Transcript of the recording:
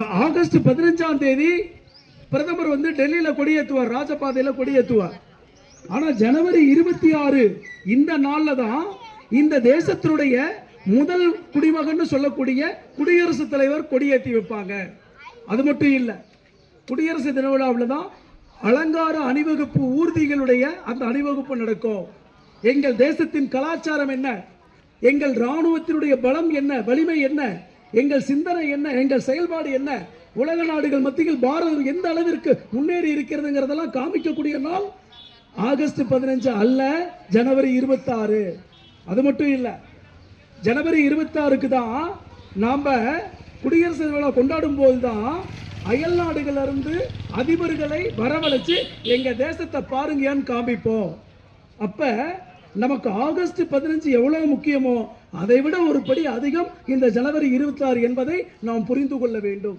August பதினஞ்சாம் தேதி பிரதமர் வந்து டெல்லியில கொடியேற்றுவார் ராஜபாதையில கொடியேற்றுவார். ஆனா ஜனவரி இருபத்தி ஆறு இந்த நாள்ல தான் இந்த தேசத்தினுடைய முதல் குடிமகன் சொல்லக்கூடிய குடியரசுத் தலைவர் கொடியேற்றி வைப்பாங்க. அது மட்டும் இல்லை குடியரசு தின விழாவில் தான் அலங்கார அணிவகுப்பு ஊர்திகளுடைய அந்த அணிவகுப்பு நடக்கும். எங்கள் தேசத்தின் கலாச்சாரம் என்ன? எங்கள் ராணுவத்தினுடைய பலம் என்ன? வலிமை என்ன? எங்கள் சிந்தனை என்ன? எங்கள் செயல்பாடு என்ன? உலக நாடுகள் மத்தியில் பாரதம் எந்த அளவிற்கு முன்னேறி இருக்கிறதுங்கிறதெல்லாம் காமிக்கக்கூடிய நாள் ஆகஸ்ட் பதினஞ்சு அல்ல ஜனவரி இருபத்தாறு. அது மட்டும் இல்லை ஜனவரி இருபத்தாறுக்கு தான் நாம் குடியரசு விழா கொண்டாடும் போது தான் அயல் நாடுகளிலிருந்து அதிபர்களை வரவழைச்சு எங்கள் தேசத்தை பாருங்கன்னு காமிப்போம். அப்போ நமக்கு ஆகஸ்ட் பதினஞ்சு எவ்வளவு முக்கியமோ அதைவிட ஒரு படி அதிகம் இந்த ஜனவரி இருபத்தாறு என்பதை நாம் புரிந்து கொள்ள வேண்டும்.